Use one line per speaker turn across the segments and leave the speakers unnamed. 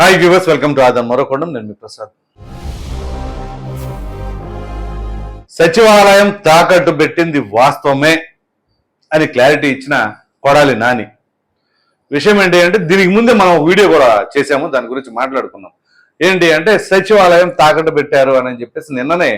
Hi viewers welcome to ఆదం మరొకొండం నేను మీ ప్రసాద్ సచివాలయం తాకట్టు పెట్టింది వాస్తవమే అని క్లారిటీ ఇచ్చిన కొడాలి నాని. విషయం ఏంటి అంటే దీనికి ముందే మనం వీడియో కూడా చేసాము దాని గురించి మాట్లాడుకున్నాం. ఏంటి అంటే సచివాలయం తాకట్టు పెట్టారు అని చెప్పేసి నిన్ననే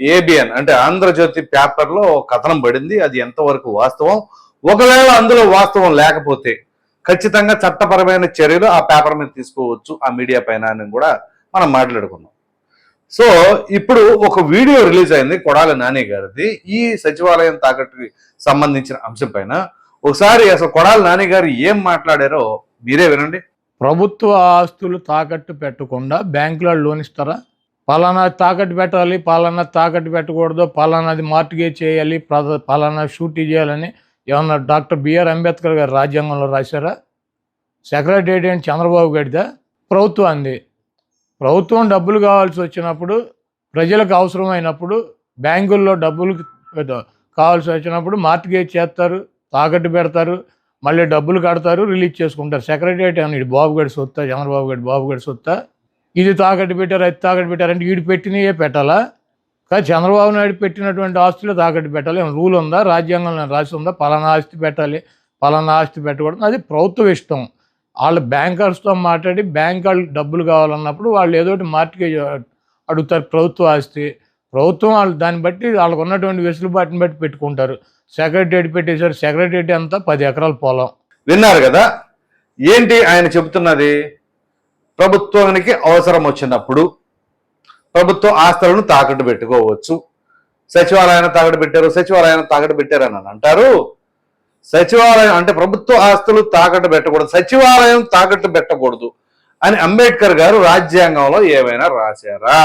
ఏబిఎన్ అంటే ఆంధ్రజ్యోతి పేపర్లో కథనం పడింది. అది ఎంతవరకు వాస్తవం? ఒకవేళ అందులో వాస్తవం లేకపోతే ఖచ్చితంగా చట్టపరమైన చర్యలు ఆ పేపర్ మీద తీసుకోవచ్చు ఆ మీడియా పైన అని కూడా మనం మాట్లాడుకున్నాం. సో ఇప్పుడు ఒక వీడియో రిలీజ్ అయింది కొడాలి నాని గారిది. ఈ సచివాలయం తాకట్టుకి సంబంధించిన అంశం పైన ఒకసారి అసలు కొడాలి నాని గారు ఏం మాట్లాడారో మీరే వినండి.
ప్రభుత్వ ఆస్తులు తాకట్టు పెట్టకుండా బ్యాంకులో లోన్ ఇస్తారా? పలానా తాకట్టు పెట్టాలి పలానా తాకట్టు పెట్టకూడదు పలానాది మార్టిగేజ్ చేయాలి పలానా షూటీ చేయాలని ఏమన్నా డాక్టర్ బిఆర్ అంబేద్కర్ గారు రాజ్యాంగంలో రాశారా? సెక్రటేరియట్ అని చంద్రబాబు గడిదా ప్రభుత్వం అంది ప్రభుత్వం డబ్బులు కావాల్సి వచ్చినప్పుడు ప్రజలకు అవసరమైనప్పుడు బ్యాంకుల్లో డబ్బులు కావాల్సి వచ్చినప్పుడు మార్టిగేజ్ చేస్తారు తాకట్టు పెడతారు మళ్ళీ డబ్బులు కడతారు రిలీజ్ చేసుకుంటారు. సెక్రటరియట్ అని బాబుగడి బాబు గడి సొత్తా చంద్రబాబు గడి బాబు గడి సొత్తా? ఇది తాకట్టు పెట్టారు అది తాకట్టు పెట్టారంటే వీడు పెట్టినయే పెట్టాలా? కానీ చంద్రబాబు నాయుడు పెట్టినటువంటి ఆస్తులు తాకట్టు పెట్టాలి. ఏమైనా రూల్ ఉందా? రాజ్యాంగంలో రాసి ఉందా? పలానా ఆస్తి పెట్టాలి. పలానా ఆస్తి పెట్టకూడదు. అది ప్రభుత్వ ఇష్టం. వాళ్ళు బ్యాంకర్స్తో మాట్లాడి బ్యాంక్ వాళ్ళు డబ్బులు కావాలన్నప్పుడు వాళ్ళు ఏదో ఒకటి మార్టిగేజ్ అడుగుతారు ప్రభుత్వ ఆస్తి. ప్రభుత్వం వాళ్ళు దాన్ని బట్టి వాళ్ళకు ఉన్నటువంటి వెసులుబాటుని బట్టి పెట్టుకుంటారు. సెక్రటరీ పెట్టేశారు. సెక్రటరీ అంతా పది ఎకరాల పొలం.
విన్నారు కదా? ఏంటి ఆయన చెబుతున్నది? ప్రభుత్వానికి అవసరం వచ్చినప్పుడు ప్రభుత్వ ఆస్తులను తాకట్టు పెట్టుకోవచ్చు. సచివాలయాన్ని తాకట్టు పెట్టారు సచివాలయాన్ని తాకట్టు పెట్టారు అని అంటారు. సచివాలయం అంటే ప్రభుత్వ ఆస్తులు తాకట్టు పెట్టకూడదు సచివాలయం తాకట్టు పెట్టకూడదు అని అంబేద్కర్ గారు రాజ్యాంగంలో ఏమైనా రాశారా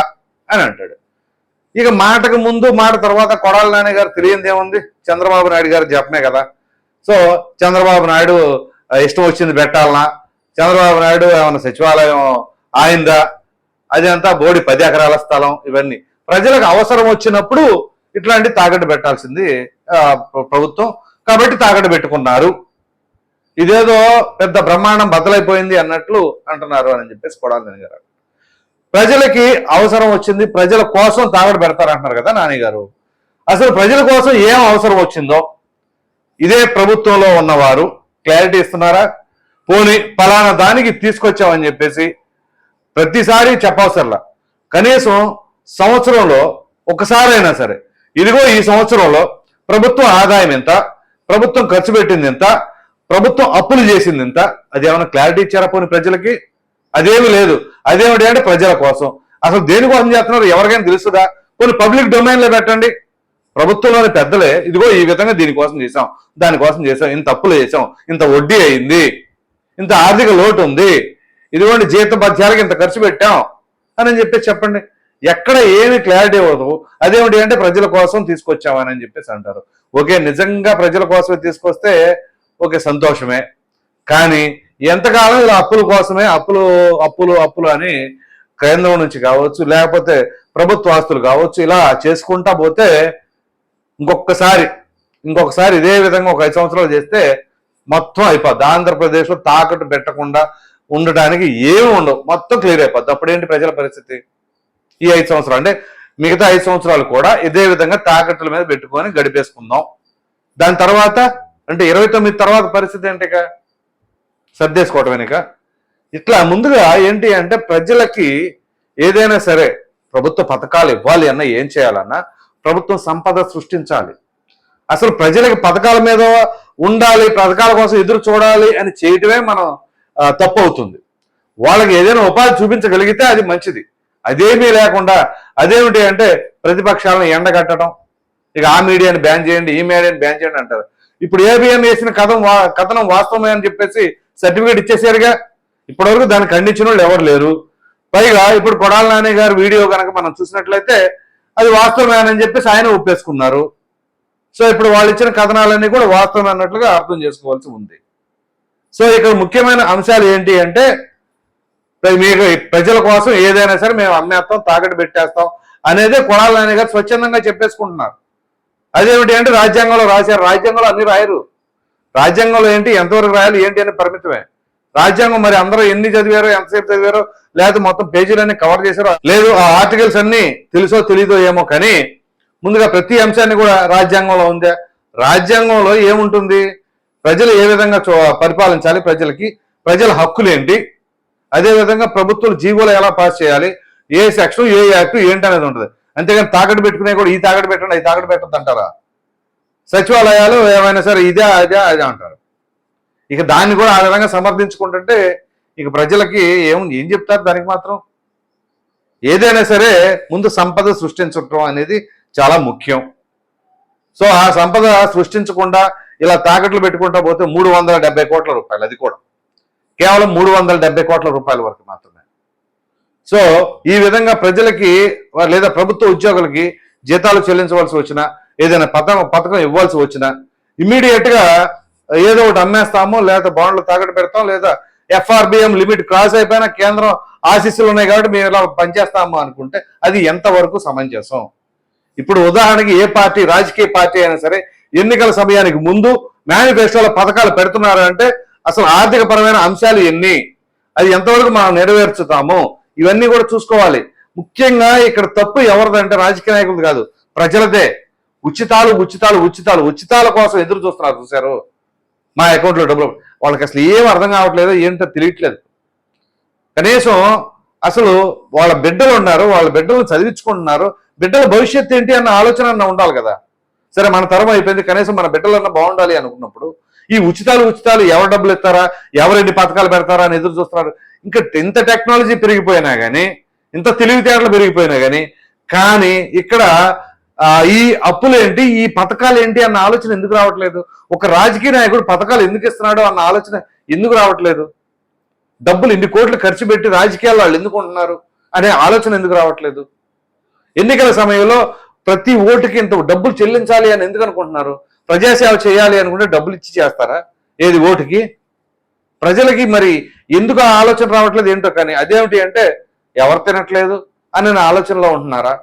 అని అంటాడు. ఇక మాటకు ముందు మాట తర్వాత కొడాల నాని గారు తెలియంది ఏముంది? చంద్రబాబు నాయుడు గారు చెప్పనే కదా. సో చంద్రబాబు నాయుడు ఇష్టం వచ్చింది పెట్టాలనా? చంద్రబాబు నాయుడు ఏమైనా సచివాలయం ఆయిందా? అదంతా బోడి పది ఎకరాల స్థలం ఇవన్నీ. ప్రజలకు అవసరం వచ్చినప్పుడు ఇట్లాంటి తాకట్టు పెట్టాల్సింది ప్రభుత్వం. కాబట్టి తాకట్టు పెట్టుకున్నారు. ఇదేదో పెద్ద బ్రహ్మాండం బద్దలైపోయింది అన్నట్లు అంటున్నారు అని చెప్పేసి కొడాలి గారు. ప్రజలకి అవసరం వచ్చింది ప్రజల కోసం తాకట్టు పెడతారంటున్నారు కదా నాన్నగారు అసలు ప్రజల కోసం ఏం అవసరం వచ్చిందో ఇదే ప్రభుత్వంలో ఉన్నవారు. క్లారిటీ ఇస్తున్నారా? పోనీ పలానా దానికి తీసుకొచ్చామని చెప్పేసి ప్రతిసారి చెప్పవసరలా. కనీసం సంవత్సరంలో ఒకసారైనా సరే. ఇదిగో ఈ సంవత్సరంలో ప్రభుత్వం ఆదాయం ఎంత? ప్రభుత్వం ఖర్చు పెట్టింది ఎంత? ప్రభుత్వం అప్పులు చేసింది ఎంత? అది ఏమైనా క్లారిటీ ఇచ్చారా పోని ప్రజలకి? అదేమి లేదు. అదేమిటి అంటే ప్రజల కోసం. అసలు దేనికోసం చేస్తున్నారు? ఎవరికైనా తెలుస్తుందా? కొన్ని పబ్లిక్ డొమైన్లో పెట్టండి. ప్రభుత్వంలోని పెద్దలే ఇదిగో ఈ విధంగా దీనికోసం చేసాం దానికోసం చేసాం ఇంత అప్పులు చేసాం ఇంత వడ్డీ అయింది. ఇంత ఆర్థిక లోటు ఉంది. ఇదిగోండి జీతభత్యాలకు ఇంత ఖర్చు పెట్టాం అని చెప్పేసి చెప్పండి. ఎక్కడ ఏమి క్లారిటీ అవ్వదు అదేమిటి అంటే ప్రజల కోసం తీసుకొచ్చామని అని చెప్పేసి అంటారు. ఓకే నిజంగా ప్రజల కోసమే తీసుకొస్తే ఓకే సంతోషమే. కానీ ఎంతకాలం ఇలా అప్పుల కోసమే అప్పులు అప్పులు అప్పులు అని కేంద్రం నుంచి కావచ్చు లేకపోతే ప్రభుత్వ ఆస్తులు కావచ్చు ఇలా చేసుకుంటా పోతే ఇంకొకసారి ఇంకొకసారి ఇదే విధంగా ఒక ఐదు సంవత్సరాలు చేస్తే మొత్తం అయిపోద్ది. ఆంధ్రప్రదేశ్లో తాకట్టు పెట్టకుండా ఉండటానికి ఏమి ఉండవు. మొత్తం క్లియర్ అయిపోద్ది. అప్పుడేంటి ప్రజల పరిస్థితి? ఈ ఐదు సంవత్సరాలు. అంటే మిగతా ఐదు సంవత్సరాలు కూడా ఇదే విధంగా తాకట్టుల మీద పెట్టుకొని గడిపేసుకుందాం. దాని తర్వాత అంటే ఇరవై తొమ్మిది తర్వాత పరిస్థితి ఏంటి ఇక? సర్దేసుకోవటమేనిక ఇట్లా ముందుగా ఏంటి అంటే ప్రజలకి ఏదైనా సరే ప్రభుత్వ పథకాలు ఇవ్వాలి అన్న ఏం చేయాలన్నా ప్రభుత్వం సంపద సృష్టించాలి. అసలు ప్రజలకి పథకాల మీద ఉండాలి పథకాల కోసం ఎదురు చూడాలి అని చేయటమే మనం తప్పు అవుతుంది వాళ్ళకి ఏదైనా ఉపాధి చూపించగలిగితే అది మంచిది. అదేమీ లేకుండా అదేమిటి అంటే ప్రతిపక్షాలను ఎండగట్టడం ఇక ఆ మీడియాని బ్యాన్ చేయండి ఈ మీడియాని బ్యాన్ చేయండి అంటారు. ఇప్పుడు ఏబిఎం వేసిన కథం వా- కథనం వాస్తవమే అని చెప్పేసి సర్టిఫికేట్ ఇచ్చేసారుగా. ఇప్పటివరకు దాన్ని ఖండించిన వాళ్ళు ఎవరు లేరు. పైగా ఇప్పుడు కొడాల నాని గారి వీడియో కనుక మనం చూసినట్లయితే అది వాస్తవమే అని చెప్పేసి ఆయన ఒప్పేసుకున్నారు. సో ఇప్పుడు వాళ్ళు ఇచ్చిన కథనాలన్నీ కూడా వాస్తవమైనట్లుగా అన్నట్లుగా అర్థం చేసుకోవాల్సి ఉంది. సో ఇక్కడ ముఖ్యమైన అంశాలు ఏంటి అంటే మీకు ప్రజల కోసం ఏదైనా సరే మేము అమ్మేస్తాం తాకట్టు పెట్టేస్తాం అనేది కొడాల నాని గారు స్వచ్ఛందంగా చెప్పేసుకుంటున్నారు. అదేమిటి అంటే రాజ్యాంగంలో రాశారు. రాజ్యాంగంలో అన్ని రాయరు. రాజ్యాంగంలో ఏంటి ఎంతవరకు రాయాలి ఏంటి అని పరిమితమే. రాజ్యాంగం మరి అందరూ ఎన్ని చదివారో ఎంతసేపు చదివారో లేదా మొత్తం పేజీలన్నీ కవర్ చేశారో లేదు ఆ ఆర్టికల్స్ అన్ని తెలుసో తెలీదో ఏమో కానీ ముందుగా ప్రతి అంశాన్ని కూడా రాజ్యాంగంలో ఉందే? రాజ్యాంగంలో ఏముంటుంది? ప్రజలు ఏ విధంగా పరిపాలించాలి ప్రజలకి ప్రజల హక్కులు ఏంటి అదే విధంగా ప్రభుత్వాలు జీవోలు ఎలా పాస్ చేయాలి? ఏ సెక్షన్ ఏ యాక్ట్ ఏంటి అనేది ఉంటుంది. అంతేగాని తాకట్టు పెట్టుకునే కూడా ఈ తాకట్టు పెట్టండి ఈ తాకట్టు పెట్టద్దు అంటారా? సచివాలయాలు ఏమైనా సరే ఇదే అదే అదే అంటారు. ఇక దాన్ని కూడా ఆ విధంగా సమర్థించుకుంటుంటే ఇక ప్రజలకి ఏం ఏం చెప్తారు దానికి మాత్రం? ఏదైనా సరే ముందు సంపద సృష్టించడం అనేది చాలా ముఖ్యం. సో ఆ సంపద సృష్టించకుండా ఇలా తాకట్లు పెట్టుకుంటా పోతే మూడు వందల డెబ్బై కోట్ల రూపాయలు అది కూడా. కేవలం మూడు వందల డెబ్బై కోట్ల రూపాయల వరకు మాత్రమే. సో ఈ విధంగా ప్రజలకి లేదా ప్రభుత్వ ఉద్యోగులకి జీతాలు చెల్లించవలసి వచ్చినా ఏదైనా పథకం పథకం ఇవ్వాల్సి వచ్చినా ఇమ్మీడియట్గా ఏదో ఒకటి అమ్మేస్తాము లేదా బాండ్లు తాకట్టు పెడతాం లేదా ఎఫ్ఆర్బిఎం లిమిట్ క్రాస్ అయిపోయినా కేంద్రం ఆశీస్సులు ఉన్నాయి కాబట్టి మేము ఇలా పనిచేస్తాము అనుకుంటే అది ఎంతవరకు సమంజసం? ఇప్పుడు ఉదాహరణకి ఏ పార్టీ రాజకీయ పార్టీ అయినా సరే ఎన్నికల సమయానికి ముందు మేనిఫెస్టోలో పథకాలు పెడుతున్నారు అంటే అసలు ఆర్థిక పరమైన అంశాలు ఎన్ని? అది ఎంతవరకు మనం నెరవేర్చుతాము? ఇవన్నీ కూడా చూసుకోవాలి. ముఖ్యంగా ఇక్కడ తప్పు ఎవరిదంటే రాజకీయ నాయకులు కాదు ప్రజలదే. ఉచితాలు ఉచితాలు ఉచితాలు ఉచితాల కోసం ఎదురు చూస్తున్నారు చూశారు? మా అకౌంట్లో డబ్బులు వాళ్ళకి అసలు ఏం అర్థం కావట్లేదు ఏంటో తెలియట్లేదు. కనీసం అసలు వాళ్ళ బిడ్డలు ఉన్నారు వాళ్ళ బిడ్డలను చదివించుకుంటున్నారు బిడ్డల భవిష్యత్తు ఏంటి అన్న ఆలోచన ఉండాలి కదా. సరే మన తరం అయిపోయింది కనీసం మన బిడ్డలన్నా బాగుండాలి అనుకున్నప్పుడు ఈ ఉచితాలు ఉచితాలు ఎవరు డబ్బులు ఇస్తారా ఎవరు ఎన్ని పథకాలు పెడతారా అని ఎదురు చూస్తున్నారు. ఇంకా ఇంత టెక్నాలజీ పెరిగిపోయినా కానీ ఇంత తెలివితేటలు పెరిగిపోయినా కానీ కానీ ఇక్కడ ఈ అప్పులు ఏంటి ఈ పథకాలు ఏంటి అన్న ఆలోచన ఎందుకు రావట్లేదు? ఒక రాజకీయ నాయకుడు పథకాలు ఎందుకు ఇస్తున్నాడు అన్న ఆలోచన ఎందుకు రావట్లేదు? డబ్బులు ఇన్ని కోట్లు ఖర్చు పెట్టి రాజకీయాల్లో వాళ్ళు ఎందుకు ఉంటున్నారు అనే ఆలోచన ఎందుకు రావట్లేదు? ఎన్నికల సమయంలో ప్రతి ఓటుకి ఇంత డబ్బులు చెల్లించాలి అని ఎందుకు అనుకుంటున్నారు? ప్రజాసేవ చేయాలి అనుకుంటే డబ్బులు ఇచ్చి చేస్తారా? ఏది ఓటుకి? ప్రజలకి మరి ఎందుకు ఆలోచన రావట్లేదు ఏంటో కానీ అదేమిటి అంటే ఎవరు తినట్లేదు అని నా ఆలోచనలో ఉంటున్నారా?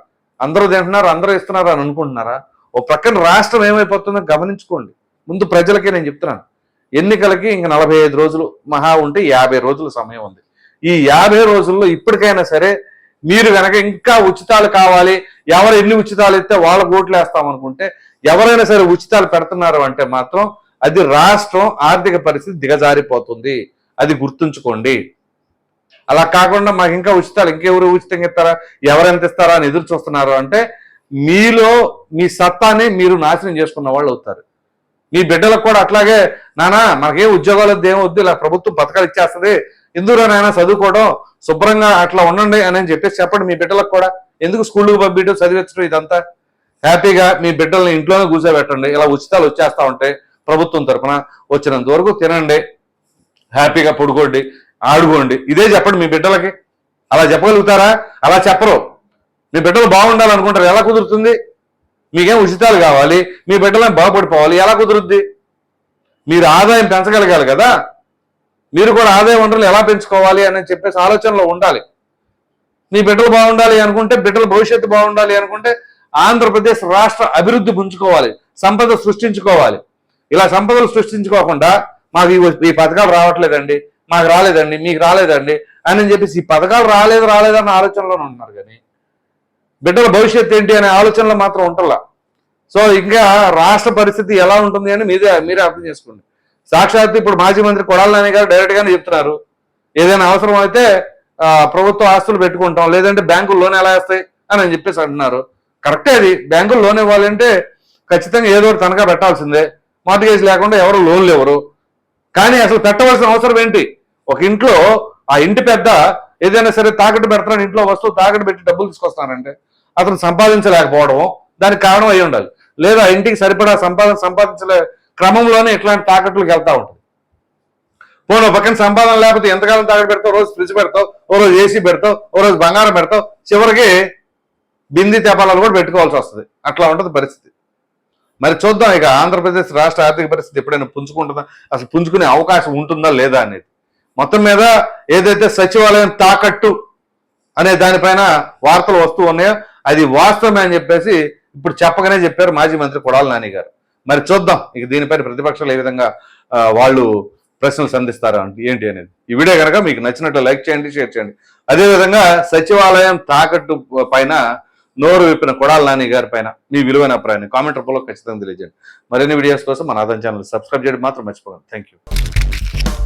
అందరూ తింటున్నారు అందరూ ఇస్తున్నారు అని అనుకుంటున్నారా? ఓ ప్రక్కన రాష్ట్రం ఏమైపోతుందో గమనించుకోండి. ముందు ప్రజలకే నేను చెప్తున్నాను. ఎన్నికలకి ఇంక నలభై ఐదు రోజులు మహా ఉంటే యాభై రోజుల సమయం ఉంది. ఈ యాభై రోజుల్లో ఇప్పటికైనా సరే మీరు కనుక ఇంకా ఉచితాలు కావాలి ఎవరు ఎన్ని ఉచితాలు ఇస్తే వాళ్ళ ఓట్లు వేస్తాం అనుకుంటే ఎవరైనా సరే ఉచితాలు పెడుతున్నారు అంటే మాత్రం అది రాష్ట్రం ఆర్థిక పరిస్థితి దిగజారిపోతుంది. అది గుర్తుంచుకోండి. అలా కాకుండా మాకు ఇంకా ఉచితాలు ఇంకెవరు ఉచితంగా ఇస్తారా ఎవరెంత ఇస్తారా అని ఎదురు చూస్తున్నారు అంటే మీలో మీ సత్తాని మీరు నాశనం చేసుకున్న వాళ్ళు అవుతారు. మీ బిడ్డలకు కూడా అట్లాగే నానా మనకేం ఉద్యోగాలు ఏమొద్దు ఇలా ప్రభుత్వం పథకాలు ఇచ్చేస్తుంది ఎందుకురానైనా చదువుకోవడం? శుభ్రంగా అట్లా ఉండండి అని చెప్పేసి చెప్పండి మీ బిడ్డలకు కూడా. ఎందుకు స్కూల్కి పంపించడం చదివించడం ఇదంతా? హ్యాపీగా మీ బిడ్డల్ని ఇంట్లోనే కూర్చోబెట్టండి. ఇలా ఉచితాలు వచ్చేస్తా ఉంటాయి ప్రభుత్వం తరఫున వచ్చినంత వరకు తినండి. హ్యాపీగా పడుకోండి ఆడుకోండి. ఇదే చెప్పండి మీ బిడ్డలకి. అలా చెప్పగలుగుతారా? అలా చెప్పరు. మీ బిడ్డలు బాగుండాలనుకుంటారు. ఎలా కుదురుతుంది? మీకేం ఉచితాలు కావాలి? మీ బిడ్డలను బాగుపడిపోవాలి. ఎలా కుదురుద్ది? మీరు ఆదాయం పెంచగలగాలి కదా? మీరు కూడా ఆదాయ వనరులు ఎలా పెంచుకోవాలి అని చెప్పేసి ఆలోచనలో ఉండాలి. మీ బిడ్డలు బాగుండాలి అనుకుంటే బిడ్డల భవిష్యత్తు బాగుండాలి అనుకుంటే ఆంధ్రప్రదేశ్ రాష్ట్ర అభివృద్ధి పుంజుకోవాలి సంపద సృష్టించుకోవాలి. ఇలా సంపదలు సృష్టించుకోకుండా మాకు ఈ- పథకాలు రావట్లేదండి మాకు రాలేదండి మీకు రాలేదండి అని చెప్పేసి ఈ పథకాలు రాలేదు రాలేదన్న ఆలోచనలోనే ఉన్నారు కానీ బిడ్డల భవిష్యత్తు ఏంటి అనే ఆలోచనలో మాత్రం ఉంటలా. సో ఇంకా రాష్ట్ర పరిస్థితి ఎలా ఉంటుంది అని మీదే మీరే అర్థం చేసుకోండి. సాక్షాత్ ఇప్పుడు మాజీ మంత్రి కొడాల నాని గారు డైరెక్ట్ గానే చెప్తున్నారు. ఏదైనా అవసరం అయితే ప్రభుత్వ ఆస్తులు పెట్టుకుంటాం. లేదంటే బ్యాంకులు లోన్ ఎలా వేస్తాయి అని అని చెప్పేసి అంటున్నారు. కరెక్టే అది. బ్యాంకులు లోన్ ఇవ్వాలంటే ఖచ్చితంగా ఏదో ఒకటి తనఖా పెట్టాల్సిందే. మార్టిగేజ్ లేకుండా ఎవరు లోన్లు ఎవరు కానీ అసలు పెట్టవలసిన అవసరం ఏంటి? ఒక ఇంట్లో ఆ ఇంటి పెద్ద ఏదైనా సరే తాకట్టు పెడతాను ఇంట్లో వస్తువు తాకట్టు పెట్టి డబ్బులు తీసుకొస్తానంటే అతను సంపాదించలేకపోవడం దానికి కారణం అయి ఉండాలి. లేదా ఇంటికి సరిపడా సంపాదన సంపాదించలే క్రమంలోనే ఇట్లాంటి తాకట్లకు వెళ్తా ఉంటుంది. పోను పక్కన సంపాదన లేకపోతే ఎంతకాలం తాకట్టు పెడతావు? రోజు ఫ్రిడ్జ్ పెడతావు ఓ రోజు ఏసీ పెడతావు ఓ రోజు బంగారం పెడతావు చివరికి బింది తెపాలను కూడా పెట్టుకోవాల్సి వస్తుంది. అట్లా ఉంటుంది పరిస్థితి. మరి చూద్దాం ఇక ఆంధ్రప్రదేశ్ రాష్ట్ర ఆర్థిక పరిస్థితి ఎప్పుడైనా పుంజుకుంటుందా? అసలు పుంజుకునే అవకాశం ఉంటుందా లేదా అనేది. మొత్తం మీద ఏదైతే సచివాలయం తాకట్టు అనే దానిపైన వార్తలు వస్తూ ఉన్నాయో అది వాస్తవమే అని చెప్పేసి ఇప్పుడు చెప్పగానే చెప్పారు మాజీ మంత్రి కొడాల నాని గారు. మరి చూద్దాం ఇక దీనిపైన ప్రతిపక్షాలు ఏ విధంగా వాళ్ళు ప్రశ్నలు సంధిస్తారా ఏంటి అనేది. ఈ వీడియో కనుక మీకు నచ్చినట్లు లైక్ చేయండి షేర్ చేయండి. అదేవిధంగా సచివాలయం తాకట్టు పైన నోరు విప్పిన కొడాల నాని గారి పైన మీ విలువైన అభిప్రాయాన్ని కామెంట్ రూపంలో ఖచ్చితంగా తెలియజేయండి. మరిన్ని వీడియోస్ కోసం మన ఆదాయం ఛానల్ సబ్స్క్రైబ్ చేయడం మాత్రం మర్చిపోకండి. Thank you